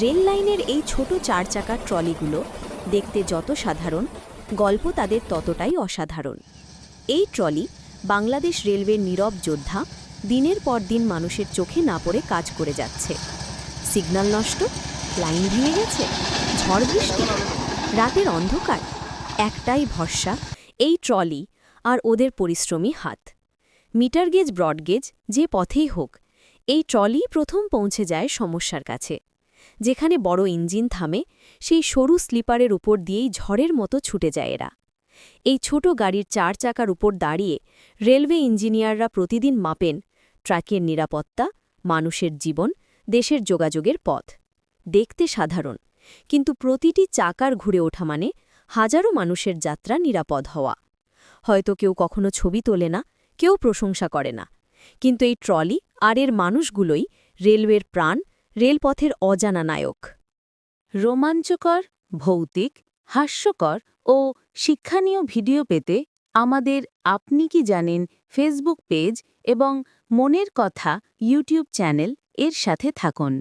Rail লাইনের এই ছোট চার চাকার ট্রলিগুলো দেখতে যত সাধারণ, গল্প তাদের ততটাই অসাধারণ। এই ট্রলি বাংলাদেশ রেলওয়ের নীরব যোদ্ধা দিনের পর দিন মানুষের চোখে না পড়ে কাজ করে যাচ্ছে। সিগন্যাল নষ্ট, লাইন ভেঙে গেছে, ঝড় বৃষ্টি, রাতের অন্ধকার, একটাই ভরসা, এই ট্রলি আর ওদের পরিশ্রমী হাত। মিটার গেজ ব্রডগেজ যে পথেই হোক, এই ট্রলি প্রথম পৌঁছে যায় সমস্যার কাছে। যেখানে বড় ইঞ্জিন থামে, সেই সরু স্লিপারের উপর দিয়েই ঝড়ের মতো ছুটে যায় এরা। এই ছোট গাড়ির চার চাকার উপর দাঁড়িয়ে রেলওয়ে ইঞ্জিনিয়াররা প্রতিদিন মাপেন ট্র্যাকের নিরাপত্তা, মানুষের জীবন, দেশের যোগাযোগের পথ। দেখতে সাধারণ, কিন্তু প্রতিটি চাকার ঘুরে ওঠা মানে হাজারো মানুষের যাত্রা নিরাপদ হওয়া। হয়তো কেউ কখনো ছবি তোলে না, কেউ প্রশংসা করে না, কিন্তু এই ট্রলি আর এর মানুষগুলোই রেলওয়ের প্রাণ রেলপথের অজানা নায়ক। রোমাঞ্চকর, ভৌতিক, হাস্যকর ও শিক্ষণীয় ভিডিও পেতে আমাদের আপনি কি জানেন ফেসবুক পেজ এবং মনের কথা ইউটিউব চ্যানেল এর সাথে থাকুন।